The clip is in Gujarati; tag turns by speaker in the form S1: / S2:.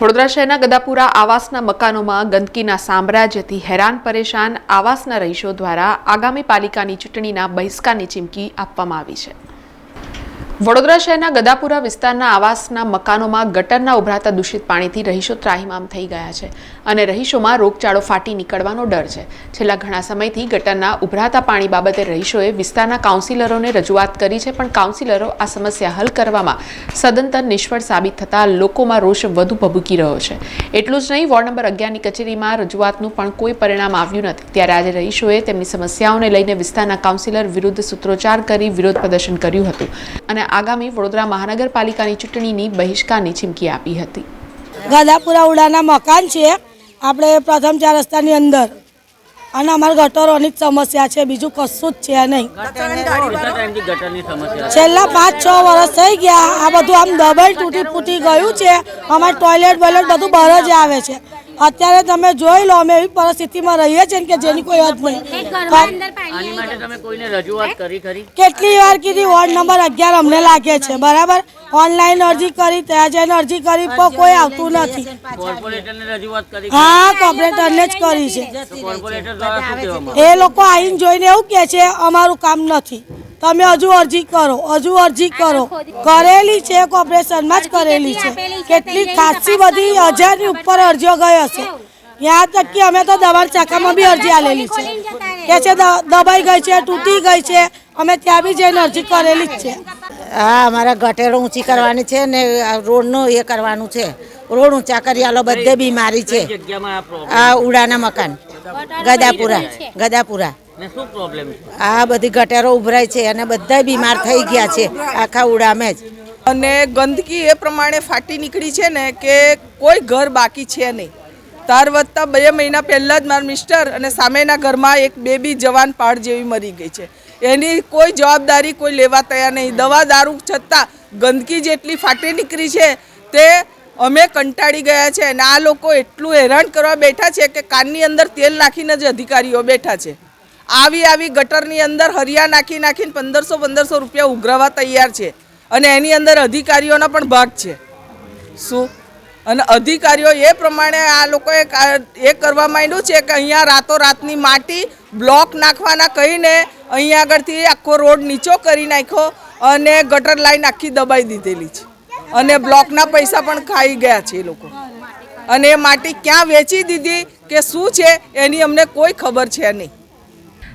S1: વડોદરા શહેરના ગદાપુરા આવાસના મકાનોમાં ગંદકીના સામ્રાજ્યથી હેરાન પરેશાન આવાસના રહીશો દ્વારા આગામી પાલિકાની ચૂંટણીના બહિષ્કારની ચીમકી આપવામાં આવી છે. વડોદરા શહેરના ગદાપુરા વિસ્તારના આવાસના મકાનોમાં ગટરના ઉભરાતા દૂષિત પાણીથી રહીશો ત્રાહિમામ થઈ ગયા છે અને રહીશોમાં રોગચાળો ફાટી નીકળવાનો ડર છે. છેલ્લા ઘણા સમયથી ગટરના ઉભરાતા પાણી બાબતે રહીશોએ વિસ્તારના કાઉન્સિલરોને રજૂઆત કરી છે, પણ કાઉન્સિલરો આ સમસ્યા હલ કરવામાં સદંતર નિષ્ફળ સાબિત થતાં લોકોમાં રોષ વધુ ભભૂકી રહ્યો છે. એટલું જ નહીં, વોર્ડ નંબર અગિયારની કચેરીમાં રજૂઆતનું પણ કોઈ પરિણામ આવ્યું નથી. ત્યારે આજે રહીશોએ તેમની સમસ્યાઓને લઈને વિસ્તારના કાઉન્સિલર વિરુદ્ધ સૂત્રોચ્ચાર કરી વિરોધ પ્રદર્શન કર્યું હતું અને આગામી વડોદરા મહાનગરપાલિકાની ચૂંટણીની બહિષ્કારની ચીમકી આપી હતી.
S2: ગાધાપુરા ઉડાના મકાન છે. આપણે પ્રથમ ચાર રસ્તાની અંદર. અને અમારા ગટરોની જ સમસ્યા છે. બીજું કશું જ છે નહીં. છેલ્લા પાંચ, છ વર્ષ થઈ ગયા. આ બધું આમ દબાઈ તૂટી ફૂટી ગયું છે. અમારે ટોયલેટ બોયલેટ બધું બહાર જ આવે છે. અત્યારે તમે જોઈ લો અમે એવી પરિસ્થિતિમાં રહીએ છીએ કે જેની કોઈ હદ નહીં.
S3: આની માટે તમે કોઈને રજૂઆત કરી ખરી?
S2: કેટલી વાર કીધી વોર્ડ નંબર અગિયાર અમને લાગે છે બરાબર? ઓનલાઈન અરજી કરી ત્યાં જઈને અરજી કરી પણ કોઈ આવતું નથી.
S3: કોર્પોરેટરને રજૂઆત કરી
S2: હા કોર્પોરેટરને જ કરી છે. એ લોકો આવીને જોઈને એવું કહે છે અમારું કામ નથી. તમે હજુ અરજી કરો હજુ અરજી કરો. કરેલી છે કોર્પોરેશનમાં જ કરેલી છે. કેટલી ખાસી બધી હજારની ઉપર અરજીઓ ગઈ હશે. ત્યાં તક કે અમે તો દવા ચાખામાં બી અરજી આલેલી છે. કે છે દ- દબાઈ ગઈ છે તૂટી ગઈ છે. અમે ત્યાં બી જઈને અરજી કરેલી જ છે.
S4: હા અમારા ગટેરો ઊંચી કરવાની છે ને આ રોડનું એ કરવાનું છે. રોડ ઊંચા કરી આલો બધે બીમારી છે.
S3: આ
S4: ઉડાના મકાન. ગદાપુરા ગદાપુરા. આ બધી ગટેરો ઉભરાય છે અને બધા બીમાર થઈ ગયા છે આખા ઉડામે જ.
S5: અને ગંદકી એ પ્રમાણે ફાટી નીકળી છે ને કે કોઈ ઘર બાકી છે નહીં. તાર વધતા બે મહિના પહેલાં જ મારા મિસ્ટર અને સામેના ઘરમાં એક બેબી જવાન પાડ જેવી મરી ગઈ છે. એની કોઈ જવાબદારી કોઈ લેવા તૈયાર નહીં. દવા દારૂ છતાં ગંદકી જેટલી ફાટી નીકળી છે તે અમે કંટાળી ગયા છે અને આ લોકો એટલું હેરાન કરવા બેઠા છે કે કાનની અંદર તેલ નાખીને જ અધિકારીઓ બેઠા છે. આવી આવી ગટરની અંદર હરિયા નાખી નાખીને પંદરસો પંદરસો રૂપિયા ઉઘરાવા તૈયાર છે. અને એની અંદર અધિકારીઓનો પણ ભાગ છે. શું? અને અધિકારીઓ એ પ્રમાણે આ લોકોએ એ કરવા માંડ્યું છે કે અહીંયા રાતોરાતની માટી બ્લોક નાખવાના કહીને અહીંયા આગળથી આખો રોડ નીચો કરી નાખ્યો અને ગટર લાઈન આખી દબાઈ દીધેલી છે. અને બ્લોકના પૈસા પણ ખાઈ ગયા છે એ લોકો. અને એ માટી ક્યાં વેચી દીધી કે શું છે એની અમને કોઈ ખબર છે નહીં.